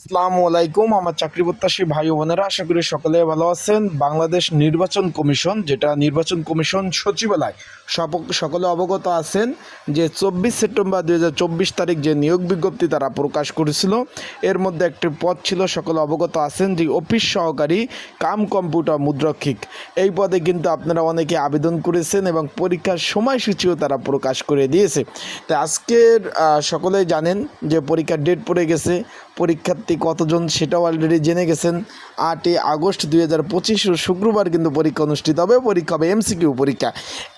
আসসালামু আলাইকুম আমার চাকরি প্রত্যাশী ভাই বোনেরা আশা করি সকলে ভালো আছেন। বাংলাদেশ নির্বাচন কমিশন যেটা নির্বাচন কমিশন সচিবালয় সকলে অবগত আছেন যে চব্বিশ সেপ্টেম্বর দুই হাজার চব্বিশ তারিখ যে নিয়োগ বিজ্ঞপ্তি তারা প্রকাশ করেছিল এর মধ্যে একটি পদ ছিল সকলে অবগত আছেন যে অফিস সহকারী কাম কম্পিউটার মুদ্রক্ষিক। এই পদে কিন্তু আপনারা অনেকে আবেদন করেছেন এবং পরীক্ষার সময়সূচিও তারা প্রকাশ করে দিয়েছে। তো আজকের আহ, সকলেই জানেন যে পরীক্ষার ডেট পড়ে গেছে পরীক্ষার্থী কতজন সেটাও অলরেডি জেনে গেছেন। আটই আগস্ট দুই হাজার পঁচিশ শুক্রবার কিন্তু পরীক্ষা অনুষ্ঠিত হবে, পরীক্ষা হবে এমসিকিউ পরীক্ষা।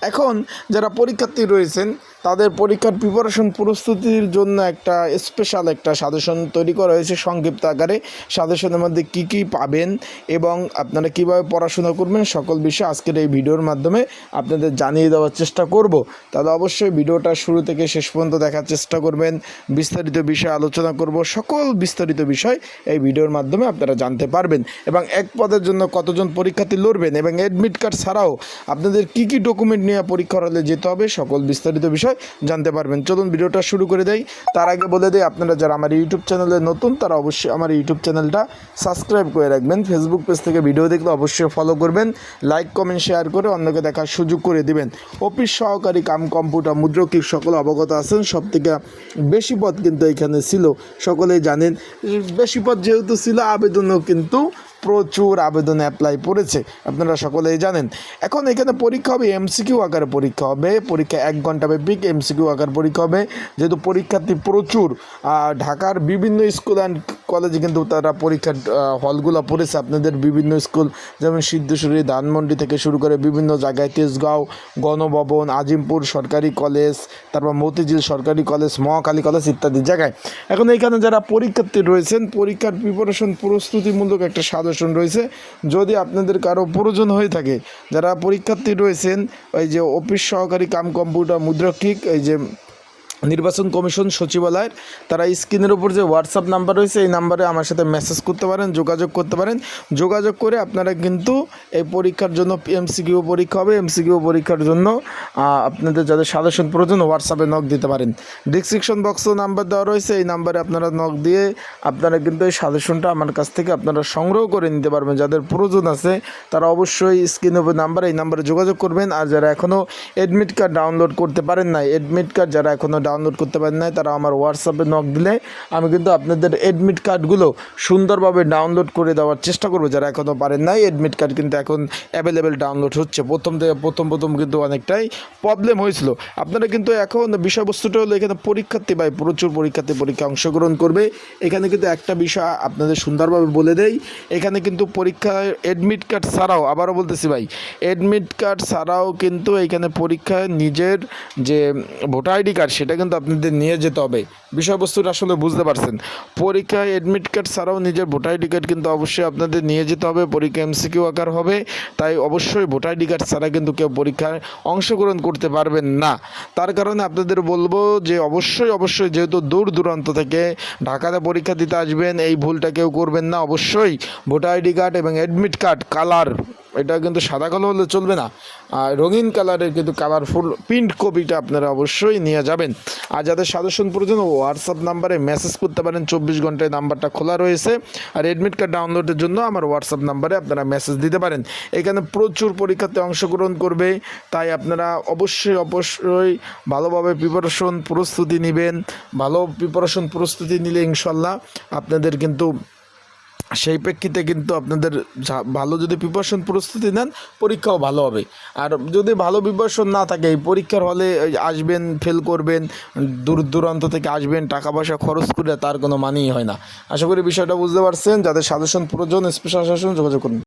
এখন যারা পরীক্ষার্থী রয়েছেন তাদের পরীক্ষার প্রিপারেশন প্রস্তুতির জন্য একটা স্পেশাল একটা সাজেশন তৈরি করা হয়েছে সংক্ষিপ্ত আকারে। সাজেশনের মধ্যে কি কি পাবেন এবং আপনারা কীভাবে পড়াশোনা করবেন সকল বিষয় আজকের এই ভিডিওর মাধ্যমে আপনাদের জানিয়ে দেওয়ার চেষ্টা করব। তাহলে অবশ্যই ভিডিওটা শুরু থেকে শেষ পর্যন্ত দেখার চেষ্টা করবেন। বিস্তারিত বিষয় আলোচনা করব, সকল বিস্তারিত বিষয় এই ভিডিওর মাধ্যমে আপনারা জানতে পারবেন এবং এক পদের জন্য কতজন পরীক্ষার্থী লড়বেন এবং অ্যাডমিট কার্ড ছাড়াও আপনাদের কি কি ডকুমেন্ট নিয়ে পরীক্ষা হলে যেতে হবে, সকল বিস্তারিত বিষয় জানতে পারবেন। চলুন ভিডিওটা শুরু করে দেই। তার আগে বলে দেই, আপনারা যারা আমার ইউটিউব চ্যানেলে নতুন, তারা অবশ্যই আমার ইউটিউব চ্যানেলটা সাবস্ক্রাইব করে রাখবেন। ফেসবুক পেজ থেকে ভিডিও দেখলে অবশ্যই ফলো করবেন। লাইক কমেন্ট শেয়ার করে অন্যকে দেখার সুযোগ করে দিবেন। অফিস সহকারী কাম কম্পিউটার মুদ্রকিক সকলে অবগত আছেন। সব থেকে বেশি পদ কিন্তু এখানে ছিল। সকলেই জানেন, বেশি পদ যেহেতু ছিল, আবেদনও কিন্তু প্রচুর আবেদন অ্যাপ্লাই পড়েছে, আপনারা সকলেই জানেন। এখন এখানে পরীক্ষা হবে এমসিকিউ আকারে পরীক্ষা হবে, পরীক্ষা এক ঘণ্টা ব্যাপিক এমসিকিউ আকার পরীক্ষা হবে। যেহেতু পরীক্ষার্থী প্রচুর ঢাকার বিভিন্ন স্কুল অ্যান্ড কলেজে কিন্তু তারা পরীক্ষার হলগুলো পড়েছে। আপনাদের বিভিন্ন স্কুল যেমন সিদ্ধেশ্বরী, ধানমন্ডি থেকে শুরু করে বিভিন্ন জায়গায়, তেজগাঁও, গণভবন, আজিমপুর সরকারি কলেজ তারপর মতিঝিল সরকারি কলেজ মহাকালী কলেজ ইত্যাদি জায়গায়। এখন এখানে যারা পরীক্ষার্থী রয়েছেন, পরীক্ষার প্রিপারেশন প্রস্তুতিমূলক একটা সাজেশন রয়েছে। যদি আপনাদের কারও প্রয়োজন হয়ে থাকে, যারা পরীক্ষার্থী রয়েছেন ওই যে অফিস সহকারী কাম কম্পিউটার মুদ্রক্ষিক, এই যে নির্বাচন কমিশন সচিবালয়ের, তারা স্ক্রিনের উপর যে হোয়াটসঅ্যাপ নাম্বার রয়েছে, এই নাম্বারে আমার সাথে মেসেজ করতে পারেন, যোগাযোগ করতে পারেন। যোগাযোগ করে আপনারা কিন্তু এই পরীক্ষার জন্য এমসিকিউ পরীক্ষা হবে। এমসিকিউ পরীক্ষার জন্য আপনাদের যাদের সাজেশন প্রয়োজন হোয়াটসঅ্যাপে নক দিতে পারেন। ডিসক্রিপশন বক্সও নাম্বার দেওয়া রয়েছে, এই নাম্বারে আপনারা নক দিয়ে আপনারা কিন্তু এই সাজেশনটা আমার কাছ থেকে আপনারা সংগ্রহ করে নিতে পারবেন। যাদের প্রয়োজন আছে, তারা অবশ্যই স্ক্রিনের উপর নাম্বার এই নাম্বারে যোগাযোগ করবেন। আর যারা এখনও অ্যাডমিট কার্ড ডাউনলোড করতে পারেন নাই অ্যাডমিট কার্ড যারা এখনও ডাউনলোড করতে পারেন নাই, তারা আমার হোয়াটসঅ্যাপে নক দিলে আমি কিন্তু আপনাদের অ্যাডমিট কার্ডগুলো সুন্দরভাবে ডাউনলোড করে দেওয়ার চেষ্টা করব। যারা এখনও পারেন নাই অ্যাডমিট কার্ড কিন্তু এখন অ্যাভেলেবেল ডাউনলোড হচ্ছে। প্রথম থেকে প্রথম প্রথম কিন্তু অনেকটাই প্রবলেম হয়েছিল। আপনারা কিন্তু এখন বিষয়বস্তুটা হলো এখানে পরীক্ষার্থী ভাই প্রচুর পরীক্ষার্থী পরীক্ষা অংশগ্রহণ করবে। এখানে কিন্তু একটা বিষয় আপনাদের সুন্দরভাবে বলে দেই, এখানে কিন্তু পরীক্ষায় অ্যাডমিট কার্ড ছাড়াও, আবারও বলতেছি ভাই অ্যাডমিট কার্ড ছাড়াও কিন্তু এখানে পরীক্ষায় নিজের যে ভোটার আইডি কার্ড সেটা কিন্তু আপনাদের নিয়ে যেতে হবে। বিষয়বস্তুটা আসলে বুঝতে পারছেন। পরীক্ষায় অ্যাডমিট কার্ড ছাড়াও নিজের ভোটার আইডি কার্ড কিন্তু অবশ্যই আপনাদের নিয়ে যেতে হবে। পরীক্ষা এমসিকিউ আকার হবে। তাই অবশ্যই ভোটার আইডি কার্ড ছাড়া কিন্তু কেউ পরীক্ষায় অংশগ্রহণ করতে পারবেন না। তার কারণে আপনাদের বলব যে অবশ্যই অবশ্যই যেহেতু দূর দূরান্ত থেকে ঢাকাতে পরীক্ষা দিতে আসবেন, এই ভুলটা কেউ করবেন না। অবশ্যই ভোটার আইডি কার্ড এবং অ্যাডমিট কার্ড কালার এটা কিন্তু সাদা কালো হলে চলবে না। আর রঙিন কালারের কিন্তু কালারফুল প্রিন্ট কপিটা আপনারা অবশ্যই নিয়ে যাবেন। আর যাদের সাজেশন প্রয়োজন হোয়াটসঅ্যাপ নাম্বারে মেসেজ করতে পারেন। চব্বিশ ঘন্টায় নাম্বারটা খোলা রয়েছে। আর অ্যাডমিট কার্ড ডাউনলোডের জন্য আমার হোয়াটসঅ্যাপ নাম্বারে আপনারা মেসেজ দিতে পারেন। এখানে প্রচুর পরীক্ষাতে অংশগ্রহণ করবে। তাই আপনারা অবশ্যই অবশ্যই ভালোভাবে প্রিপারেশন প্রস্তুতি নেবেন। ভালো প্রিপারেশন প্রস্তুতি নিলে ইনশাল্লাহ আপনাদের কিন্তু সেই প্রেক্ষিতে কিন্তু আপনাদের ভালো যদি প্রিপারেশন প্রস্তুতি নেন, পরীক্ষাও ভালো হবে। আর যদি ভালো প্রিপারেশন না থাকে, এই পরীক্ষার হলে আসবেন ফেল করবেন, দূর দূরান্ত থেকে আসবেন, টাকা পয়সা খরচ করে তার কোনো মানেই হয় না। আশা করি বিষয়টা বুঝতে পারছেন। যাদের সাজেশন প্রয়োজন স্পেশাল সাজেশন যোগাযোগ করুন।